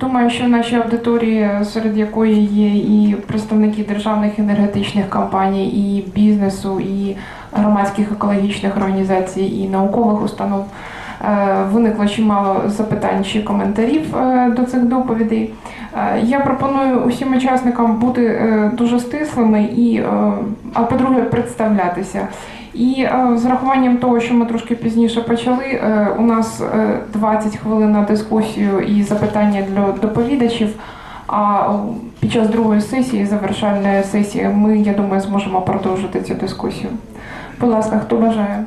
Думаю, що в нашій аудиторії, серед якої є і представники державних енергетичних компаній, і бізнесу, і громадських екологічних організацій, і наукових установ, е, виникло чимало запитань чи коментарів е, до цих доповідей. Е, Я пропоную усім учасникам бути дуже стислими і, а по-друге, представлятися. І е, з урахуванням того, що ми трошки пізніше почали, е, у нас е, 20 хвилин на дискусію і запитання для доповідачів. А е, під час другої сесії, завершальної сесії, ми, я думаю, зможемо продовжити цю дискусію. Будь ласка, хто бажає?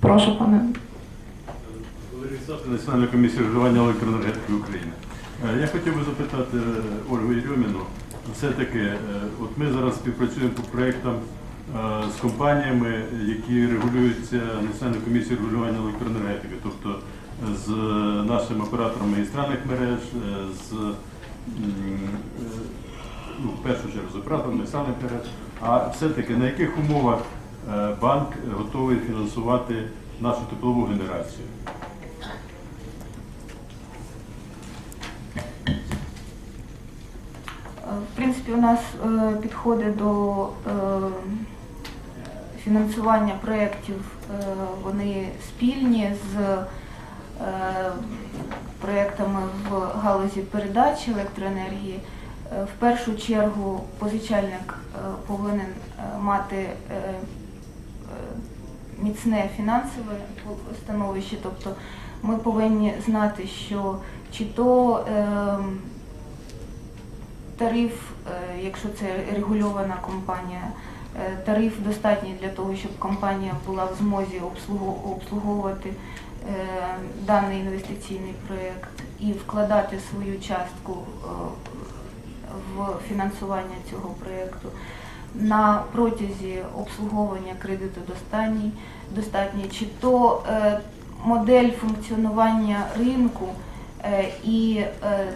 Прошу, пане. Валерій Савка, Національна комісія регулювання електроенергетики України. Е, Я хотів би запитати е, Ольгу Єрьоміну, все-таки, е, от ми зараз співпрацюємо по проєктам е, з компаніями, які регулюються Національною комісією регулювання електроенергетики, тобто е, з нашими операторами магістральних мереж, е, з е, ну, в першу чергу з операторами магістральних мереж. А все-таки на яких умовах е, банк готовий фінансувати нашу теплову генерацію? Е, В принципі, у нас е, підходи до е, фінансування проєктів, е, вони спільні з е, проєктами в галузі передачі електроенергії. Е, В першу чергу позичальник повинен мати міцне фінансове становище, тобто ми повинні знати, що чи то ем, тариф, якщо це регульована компанія, тариф достатній для того, щоб компанія була в змозі обслуговувати е, даний інвестиційний проєкт і вкладати свою частку е, в фінансування цього проєкту. На протязі обслуговування кредиту достатній, чи то е, модель функціонування ринку е, і е,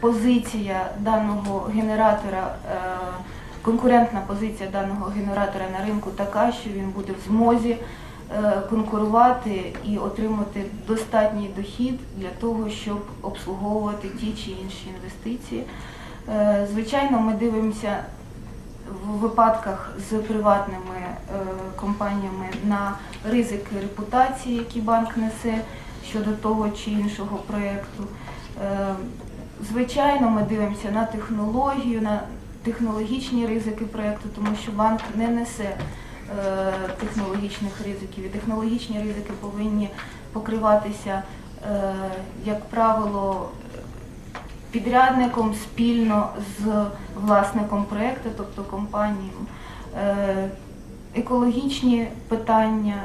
позиція даного генератора, е, конкурентна позиція даного генератора на ринку така, що він буде в змозі е, конкурувати і отримати достатній дохід для того, щоб обслуговувати ті чи інші інвестиції. Е, Звичайно, ми дивимося в випадках з приватними е, компаніями на ризики репутації, які банк несе щодо того чи іншого проєкту. Звичайно, ми дивимося на технологію, на технологічні ризики проєкту, тому що банк не несе е, технологічних ризиків. І технологічні ризики повинні покриватися, е, як правило, підрядником спільно з власником проєкту, тобто компанією. Е, Екологічні питання,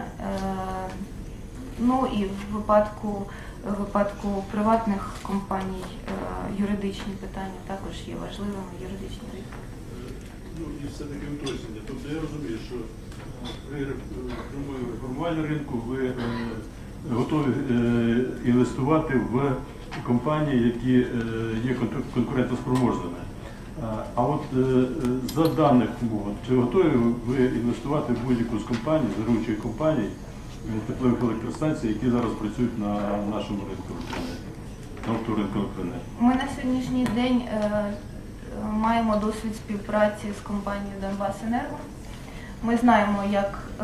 ну і в випадку, в випадку приватних компаній е, юридичні питання також є важливими, юридичні ризики. Ну і все-таки уточнення. Тобто я розумію, що е, при реформуванні- реформуванні ринку ви е, готові е, інвестувати в компанії, які е, є кон- конкурентоспроможними. А- от е, е, за даних умов, чи готові ви інвестувати в будь-яку з компаній, з компаній, е, теплових електростанцій, які зараз працюють на нашому ринку? Ми на сьогоднішній день е, е, маємо досвід співпраці з компанією Донбасенерго. Ми знаємо, як е,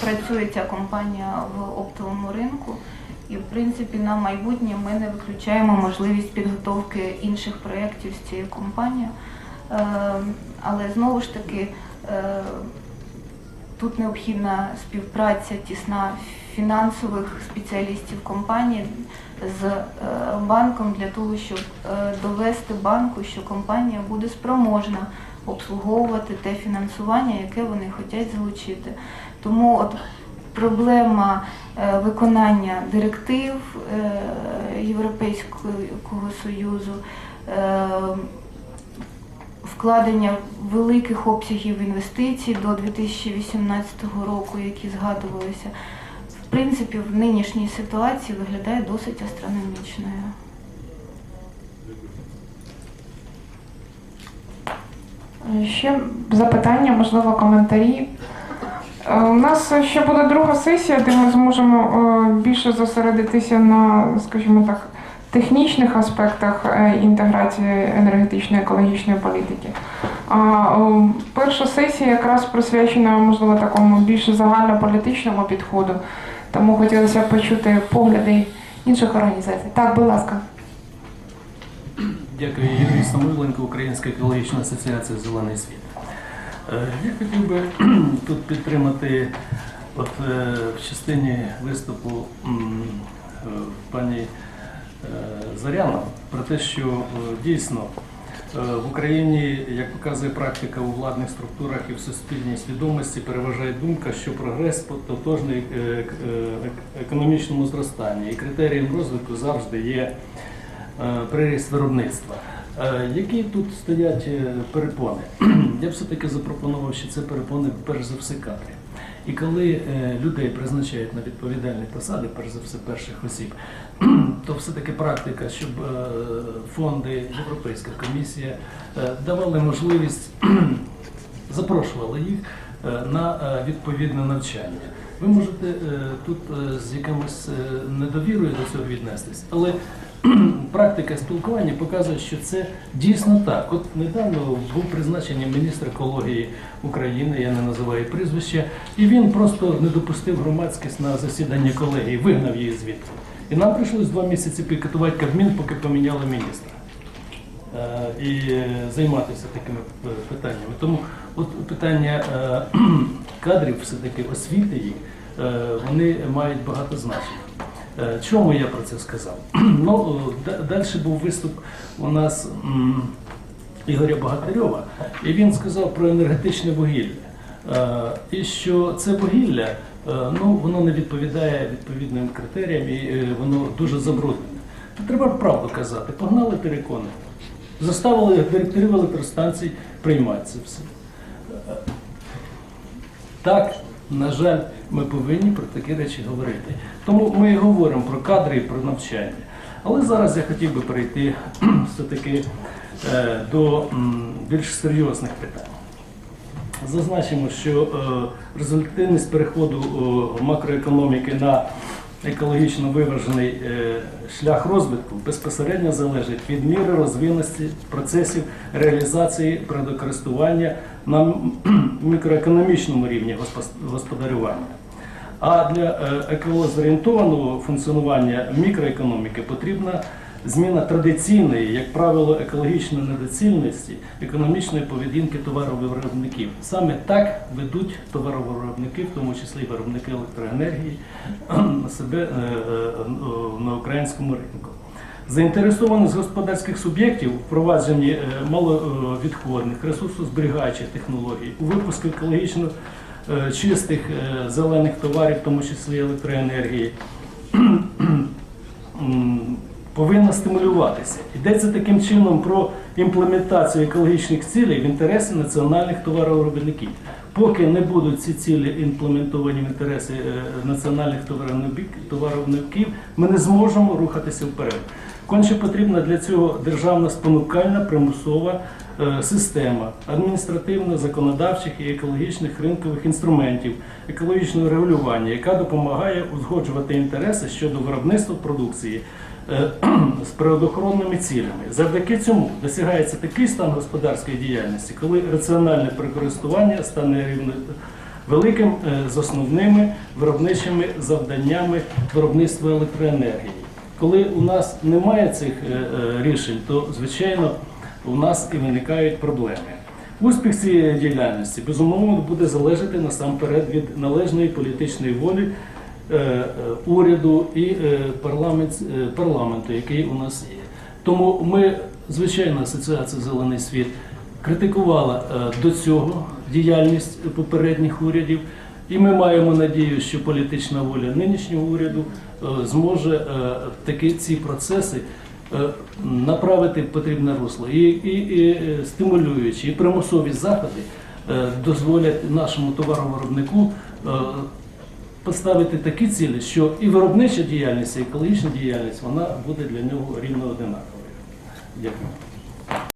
працює ця компанія в оптовому ринку. І, в принципі, на майбутнє ми не виключаємо можливість підготовки інших проєктів з цією компанією. Але знову ж таки, тут необхідна співпраця тісна фінансових спеціалістів компанії з е, банком для того, щоб е, довести банку, що компанія буде спроможна обслуговувати те фінансування, яке вони хочуть залучити. Тому от проблема е, виконання директив Європейського Союзу, вкладення великих обсягів інвестицій до 2018 року, які згадувалися, в принципі, в нинішній ситуації виглядає досить астрономічною. Ще запитання, можливо, коментарі. Е, У нас ще буде друга сесія, де ми зможемо е, більше зосередитися на, скажімо так, технічних аспектах е, інтеграції енергетичної екологічної політики. А перша сесія якраз присвячена, можливо, такому більш загальнополітичному підходу. Тому хотілося б почути погляди інших організацій. Так, будь ласка. Дякую, Юрій Самойленко, Українська екологічна асоціація Зелений світ. Е, Я хотів би тут підтримати от, е, в частині виступу пані Заряна про те, що е, дійсно е, в Україні, як показує практика у владних структурах і в суспільній свідомості, переважає думка, що прогрес тотожний е, е, економічному зростанні і критерієм розвитку завжди є е, приріст виробництва. Е, Які тут стоять е, перепони? Я б все-таки запропонував, що це перепони перш за все кадри. І коли е, людей призначають на відповідальні посади, перш за все перших осіб, то все-таки практика, щоб е, фонди, Європейська комісія е, давали можливість, запрошували їх на відповідне навчання. Ви можете е, тут е, з якимось е, недовірою до цього віднестись, але практика спілкування показує, що це дійсно так. От недавно був призначений міністр екології України, я не називаю прізвище, і він просто не допустив громадськість на засідання колегії, вигнав її звідти. І нам прийшлось два місяці пікетувати Кабмін, поки поміняли міністра. Е, і е, займатися такими е, питаннями. Тому от питання кадрів, все-таки освіти їх, вони мають багато значення. Чому я про це сказав? Ну, далі був виступ у нас Ігоря Богатирьова, і він сказав про енергетичне вугілля. І що це вугілля ну, воно не відповідає відповідним критеріям і воно дуже забруднене. Треба правду казати, погнали перекони. Заставили директорів електростанцій приймати це все. Так, на жаль, ми повинні про такі речі говорити. Тому ми і говоримо про кадри і про навчання. Але зараз я хотів би перейти все-таки е, до більш серйозних питань. Зазначимо, що е, результативність переходу макроекономіки на екологічно виважений е, шлях розвитку безпосередньо залежить від міри розвиненості процесів реалізації природокористування на мікроекономічному рівні господарювання. А для е, екологозорієнтованого функціонування мікроекономіки потрібна зміна традиційної, як правило, екологічної недоцільності економічної поведінки товаровиробників. Саме так ведуть товаровиробники, в тому числі виробники електроенергії, себе е, е, на українському ринку. Заінтересованість господарських суб'єктів у впровадженні е, маловідходних, ресурсозберігаючих технологій, у випуску екологічно е, чистих е, зелених товарів, в тому числі електроенергії, повинна стимулюватися. Йдеться таким чином про імплементацію екологічних цілей в інтересі національних товаровиробників. Поки не будуть ці цілі імплементовані в інтереси е, національних товаровиробників- ми не зможемо рухатися вперед. Конче потрібна для цього державна спонукальна примусова е, система адміністративно-законодавчих і екологічних ринкових інструментів екологічного регулювання, яка допомагає узгоджувати інтереси щодо виробництва продукції з природоохоронними цілями. Завдяки цьому досягається такий стан господарської діяльності, коли раціональне прикористування стане рівно великим е, з основними виробничими завданнями виробництва електроенергії. Коли у нас немає цих е, е, рішень, то звичайно у нас і виникають проблеми. Успіх цієї діяльності безумовно буде залежати насамперед від належної політичної волі е, е, уряду і е, парламент, е, парламенту, який у нас є. Тому ми, звичайно, асоціація Зелений світ критикувала е, до цього діяльність попередніх урядів. І ми маємо надію, що політична воля нинішнього уряду е, зможе е, таки ці процеси е, направити потрібне русло. І, і, і е, стимулюючі, і примусові заходи е, дозволять нашому товаровиробнику е, поставити такі цілі, що і виробнича діяльність, і екологічна діяльність вона буде для нього рівно одинаковою. Дякую.